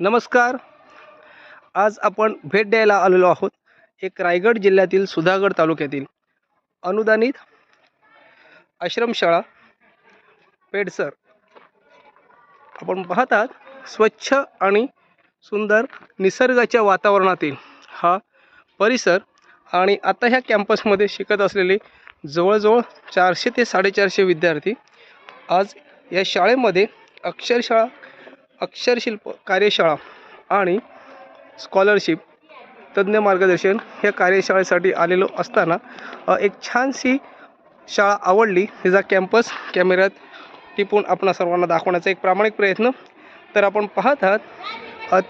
नमस्कार. आज आपण भेट द्यायला आलेलो आहोत एक रायगड जिल्ह्यातील सुधागड तालुक्यातील अनुदानित आश्रमशाळा पेडसर आपण पाहतात स्वच्छ आणि सुंदर निसर्गाच्या वातावरणातील हा परिसर आणि आता ह्या कॅम्पसमध्ये शिकत असलेले जवळजवळ चारशे ते साडेचारशे विद्यार्थी आज या शाळेमध्ये अक्षरशाळा अक्षरशिल्प कार्यशाळा आणि स्कॉलरशिप तज्ज्ञ मार्गदर्शन ह्या कार्यशाळेसाठी आलेलो असताना एक छानशी शाळा आवडली. हिचा कॅम्पस कॅमेऱ्यात टिपून आपणा सर्वांना दाखवण्याचा एक प्रामाणिक प्रयत्न. तर आपण पाहत आहात अत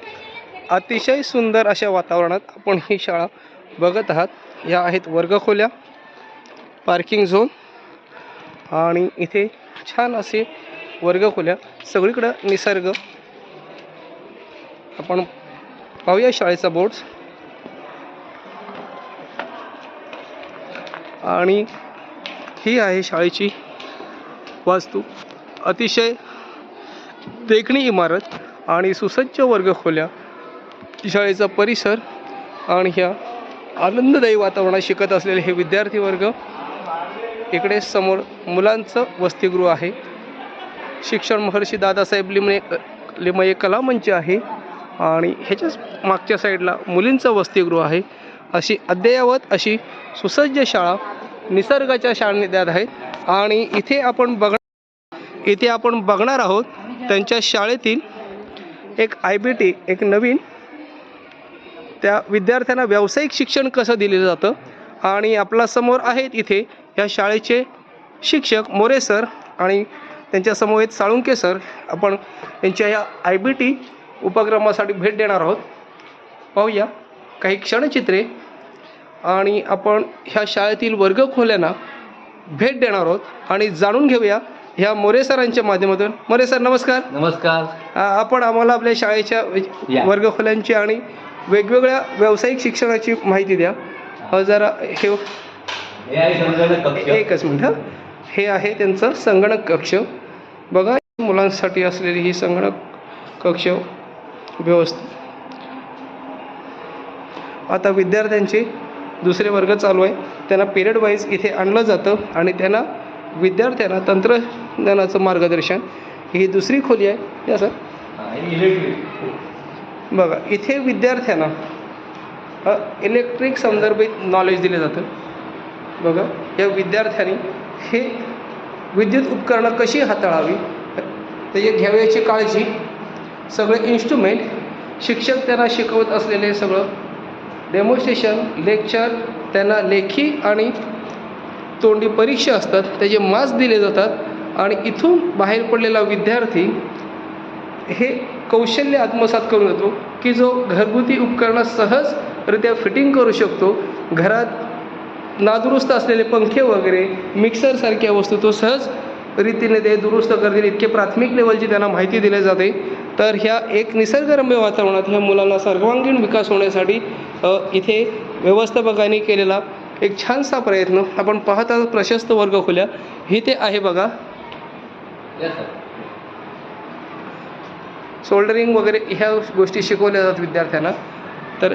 अतिशय सुंदर अशा वातावरणात आपण ही शाळा बघत आहात. या आहेत वर्गखोल्या पार्किंग झोन आणि इथे छान असे वर्गखोल्या. सगळीकडं निसर्ग आपण पाहूया शाळेचा बोर्ड आणि ही आहे शाळेची वास्तू. अतिशय देखणी इमारत आणि सुसज्ज वर्गखोल्या शाळेचा परिसर आणि ह्या आनंददायी वातावरणात शिकत असलेले हे विद्यार्थी वर्ग. इकडे समोर मुलांचं वसतिगृह आहे. शिक्षण महर्षी दादासाहेब लिमये लिमये कला मंच आहे. आणि ह्याच्याच मागच्या साईडला मुलींचं वसतिगृह आहे. अशी अद्ययावत अशी सुसज्ज शाळा निसर्गाच्या सान्निध्यात आहेत आणि इथे आपण बघ इथे आपण बघणार आहोत त्यांच्या शाळेतील एक आय बी टी एक नवीन त्या विद्यार्थ्यांना व्यावसायिक शिक्षण कसं दिलं जातं आणि आपल्यासमोर आहेत इथे या शाळेचे शिक्षक मोरे सर आणि त्यांच्यासमोर साळुंके सर. आपण त्यांच्या या आय बी टी उपक्रमासाठी भेट देणार आहोत. पाहूया. काही क्षणचित्रे. आणि आपण ह्या शाळेतील वर्गखोल्यांना भेट देणार आहोत. आणि जाणून घेऊया ह्या मोरे सरांच्या माध्यमातून. मोरे सर नमस्कार. नमस्कार. आपण आम्हाला आपल्या शाळेच्या. वर्गखोल्यांची आणि वेगवेगळ्या व्यावसायिक शिक्षणाची माहिती द्या. जरा हे एकच मिनिट हं. हे आहे त्यांचं संगणक कक्ष. बघा मुलांसाठी असलेली ही संगणक कक्ष. व्यवस्थित. आता विद्यार्थ्यांचे दुसरे वर्ग चालू आहे. त्यांना पिरियड वाईज इथे आणलं जातं आणि त्यांना विद्यार्थ्यांना तंत्रज्ञानाचं मार्गदर्शन ही दुसरी खोली आहे. या सर. बघा इथे विद्यार्थ्यांना इलेक्ट्रिक संदर्भित नॉलेज दिले जातं. बघा या विद्यार्थ्यांनी हे विद्युत उपकरणं कशी हाताळावी? त्याची घ्यावयाची काळजी सगळे इन्स्ट्रुमेंट शिक्षक त्यांना शिकवत असलेले सगळं. डेमॉन्स्ट्रेशन लेक्चर त्यांना लेखी आणि तोंडी परीक्षा असतात. त्याचे मार्क्स दिले जातात आणि इथून बाहेर पडलेला विद्यार्थी हे कौशल्य आत्मसात करून येतो की जो घरगुती उपकरणं सहजरित्या फिटिंग करू शकतो. घरात नादुरुस्त असलेले पंखे वगैरे मिक्सरसारख्या वस्तू तो सहज रीतीने ते दुरुस्त करतील. इतके प्राथमिक लेवलची त्यांना माहिती दिली जाते. तर ह्या एक निसर्गरम्य वातावरणात ह्या मुलांना सर्वांगीण विकास होण्यासाठी इथे व्यवस्थापकांनी केलेला एक छानसा प्रयत्न आपण पाहता प्रशस्त वर्ग खोल्या. इथे आहे बघा. सोल्डरिंग वगैरे ह्या गोष्टी शिकवल्या जातात विद्यार्थ्यांना. तर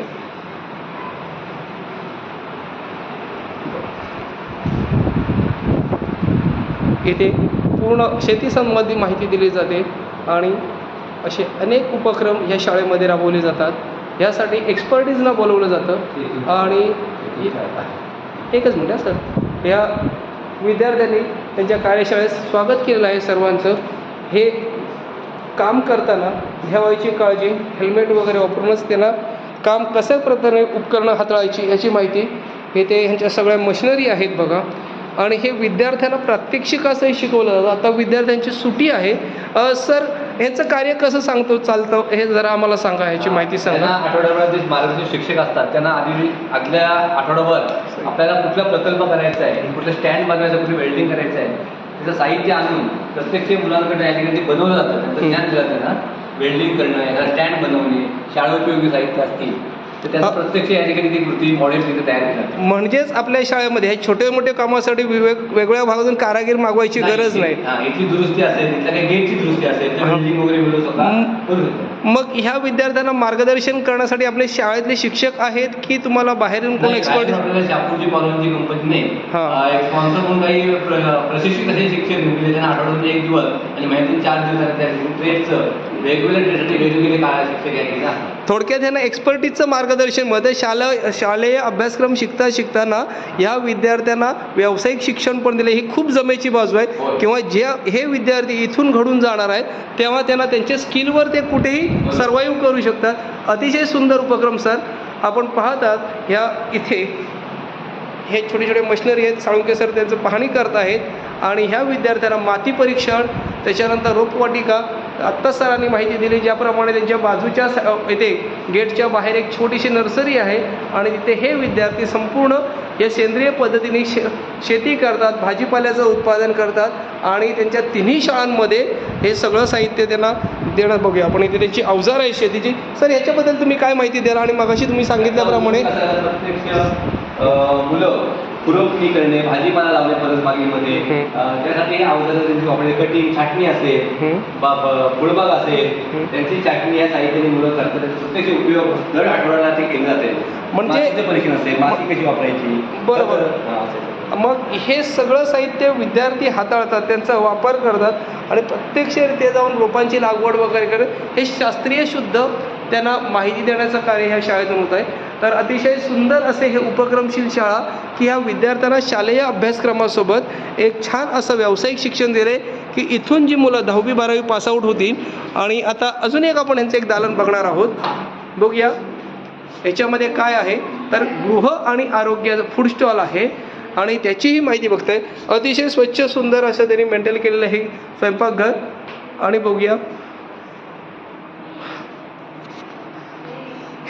इथे पूर्ण शेतीसंबंधी माहिती दिली जाते आणि असे अनेक उपक्रम ह्या शाळेमध्ये राबवले जातात. यासाठी एक्सपर्टीजना बोलवलं जातं. आणि एकच मिनिट सर. या विद्यार्थ्यांनी त्यांच्या कार्यशाळेत स्वागत केलेलं आहे सर्वांचं. हे काम करताना घ्यावायची काळजी हेल्मेट वगैरे वापरूनच त्यांना काम कशा प्रकारे उपकरणं हाताळायची याची माहिती हे ते ह्यांच्या सगळ्या मशिनरी आहेत बघा. आणि हे विद्यार्थ्यांना प्रात्यक्षिकासही शिकवलं जातं. आता विद्यार्थ्यांची सुटी आहे. सर ह्याचं कार्य कसं सांगतो चालतं हे जरा आम्हाला सांगा ह्याची माहिती सांगा. आठवड्याभर जे मार्गदर्शक शिक्षक असतात त्यांना आधी आदल्या आठवड्याभर आपल्याला कुठला प्रकल्प करायचा आहे कुठलं स्टँड बनवायचं कुठली वेल्डिंग करायचं आहे त्याचं साहित्य आणून प्रत्यक्ष मुलांकडे या ठिकाणी ते बनवलं जातं त्यांचं ज्ञान दिलं त्यांना वेल्डिंग करणं एखादा स्टँड बनवणे शाळा उपयोगी साहित्य असतील तर त्याचं. प्रत्यक्ष या ठिकाणी ती कृती मॉडेल तिथे तयार केली जाते म्हणजेच आपल्या शाळेमध्ये हे छोटे मोठे कामासाठी विवेक वेगळ्या भागातून कारागीर मागवायची गरज नाही इथली दुरुस्ती असेल तिथल्या काही गेटची दुरुस्ती असेल. बिल्डिंग वगैरे मिळू स्वतः हम्म. करू शकतो मग ह्या विद्यार्थ्यांना मार्गदर्शन करण्यासाठी आपले शाळेतले शिक्षक आहेत की तुम्हाला बाहेरून कोण नाही, एक्सपर्ट शापूरची हा. स्पॉन्सर म्हणून काही प्र- प्रशिक्षित असे शिक्षक आठवड्यातून एक दिवस आणि महिन्यातून चार दिवस ट्रेडचं वेगवेगळ्या वेगवेगळे काय शिक्षक थोडक्यात ह्यांना एक्सपर्टीजचं मार्गदर्शनमध्ये शालेय शालेय अभ्यासक्रम शिकता शिकताना या विद्यार्थ्यांना व्यावसायिक शिक्षण पण दिले ही खूप जमेची बाजू आहे. किंवा जे हे विद्यार्थी इथून घडून जाणार आहेत तेव्हा त्यांना त्यांच्या स्किलवर ते कुठेही सर्वाईव्ह करू शकतात. अतिशय सुंदर उपक्रम सर. आपण पाहतात ह्या इथे हे छोटे छोटे मशिनरी आहेत. साळुंके सर त्यांचं पाहणी करत आहेत. आणि ह्या विद्यार्थ्यांना माती परीक्षण त्याच्यानंतर रोपवाटिका आत्ता सरांनी माहिती दिली ज्याप्रमाणे त्यांच्या बाजूच्या स- गेटच्या बाहेर एक छोटीशी नर्सरी आहे आणि तिथे हे विद्यार्थी संपूर्ण या सेंद्रिय पद्धतीने शे शेती करतात भाजीपाल्याचं उत्पादन करतात आणि त्यांच्या तिन्ही शाळांमध्ये हे सगळं साहित्य त्यांना देणं बघूया. आपण इथे त्यांची अवजार आहे शेतीची. सर याच्याबद्दल तुम्ही काय माहिती द्याल? आणि मगाशी तुम्ही सांगितल्याप्रमाणे मुलं खुरपणी करणे भाजीपाला लावणे परत बागेमध्ये त्यासाठी हे अवजारं त्यांची वापरली कटिंग छाटणी असेल फुलबाग असेल. त्यांची छाटणी या साहित्याने मुलं करतात. त्याचा प्रत्यक्ष उपयोग दर आठवड्याला ते केले जाते. म्हणजे- परीक्षण असेल माती कशी वापरायची? बरोबर. मग हे सगळं साहित्य विद्यार्थी हाताळतात त्यांचा वापर करतात आणि प्रत्यक्षरित्या जाऊन रोपांची लागवड वगैरे करत हे शास्त्रीय शुद्ध त्यांना माहिती देण्याचं कार्य ह्या शाळेतून होत आहे. तर अतिशय सुंदर असे हे उपक्रमशील शाळा की ह्या विद्यार्थ्यांना शालेय अभ्यासक्रमासोबत एक छान असं व्यावसायिक शिक्षण दिले की इथून जी मुलं दहावी बारावी पासआउट होतील आणि आता अजून एक आपण यांचं एक दालन बघणार आहोत. बघूया याच्यामध्ये काय आहे. तर गृह आणि आरोग्याचं फूड स्टॉल आहे आणि त्याचीही माहिती बघताय. अतिशय स्वच्छ सुंदर असं त्यांनी मेंटेन केलेलं आहे स्वयंपाकघर. आणि बघूया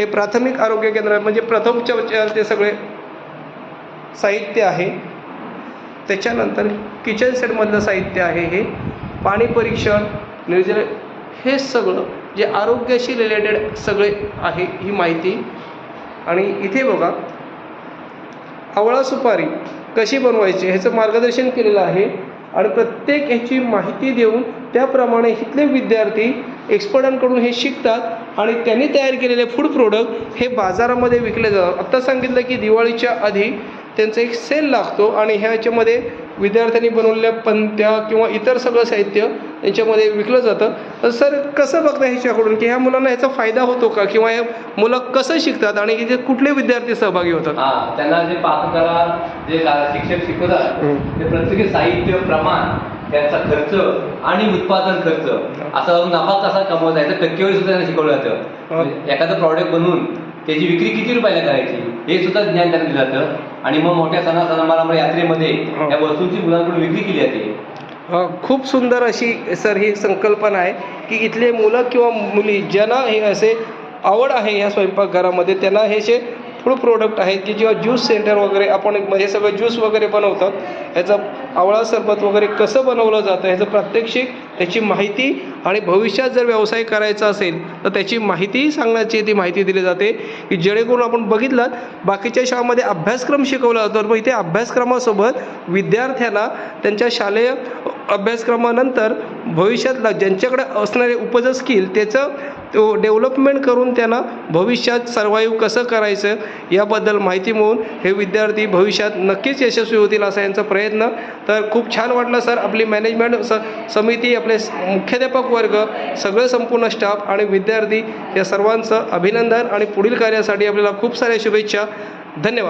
हे प्राथमिक आरोग्य केंद्र म्हणजे प्रथमच्या ते सगळे साहित्य आहे. त्याच्यानंतर किचन सेटमधलं साहित्य आहे हे. पाणी परीक्षण निर्जल हे सगळं जे आरोग्याशी रिलेटेड सगळे आहे ही माहिती. आणि इथे बघा आवळा सुपारी कशी बनवायची ह्याचं मार्गदर्शन केलेलं आहे. आणि प्रत्येक ह्याची माहिती देऊन त्याप्रमाणे इथले विद्यार्थी एक्सपर्टांकडून हे शिकतात. आणि त्यांनी तयार केलेले फूड प्रोडक्ट हे बाजारामध्ये विकले जातात. आत्ता सांगितलं की दिवाळीच्या आधी त्यांचा एक सेल लागतो आणि ह्याच्यामध्ये विद्यार्थ्यांनी बनवलेल्या पंत्या किंवा इतर सगळं साहित्य यांच्यामध्ये विकलं जातं. तर सर कसं बघता ह्याच्याकडून? की ह्या मुलांना ह्याचा फायदा होतो का? किंवा हे मुलं कसं शिकतात आणि इथे कुठले विद्यार्थी सहभागी होतात? त्यांना जे पाककला जे शिक्षक शिकवतात. ते प्रत्येक साहित्य प्रमाण त्यांचा खर्च आणि उत्पादन खर्च असा नफा कसा कमवता याचं टक्केवारी सुद्धा त्यांना शिकवलं. जातं म्हणजे एखादं प्रॉडक्ट बनवून त्याची विक्री किती रुपयाला करायची हे सुद्धा ज्ञान त्यांना दिलं जातं आणि मग मोठ्या सणा समारंभ यात्रेमध्ये. या वस्तूंची मुलांकडून विक्री केली जाते खूप सुंदर अशी सर ही संकल्पना आहे की इथले मुलं किंवा मुली ज्यांना हे असे आवड आहे या स्वयंपाकघरामध्ये त्यांना हे जे फूड प्रोडक्ट आहेत की जेव्हा ज्यूस सेंटर वगैरे आपण हे सगळं ज्यूस वगैरे बनवतात ह्याचं आवळा सरबत वगैरे कसं बनवलं जातं ह्याचं प्रात्यक्षिक त्याची माहिती आणि भविष्यात जर व्यवसाय करायचा असेल तर त्याची माहितीही सांगण्याची ती माहिती दिली जाते की जेणेकरून आपण बघितलं बाकीच्या शाळामध्ये अभ्यासक्रम शिकवला जातो पण इथे अभ्यासक्रमासोबत विद्यार्थ्यांना त्यांच्या शालेय अभ्यासक्रमानंतर भविष्यातला ज्यांच्याकडे असणारे उपज स्किल त्याचं तो डेव्हलपमेंट करून त्यांना भविष्यात सर्वाईव्ह कसं करायचं याबद्दल माहिती मिळून हे विद्यार्थी भविष्यात नक्कीच यशस्वी होतील असा यांचा प्रयत्न तर खूप छान वाटलं सर. आपली मॅनेजमेंट स समिती आपले मुख्याध्यापक वर्ग सगळं संपूर्ण स्टाफ आणि विद्यार्थी या सर्वांचं अभिनंदन आणि पुढील कार्यासाठी आपल्याला खूप साऱ्या शुभेच्छा. धन्यवाद.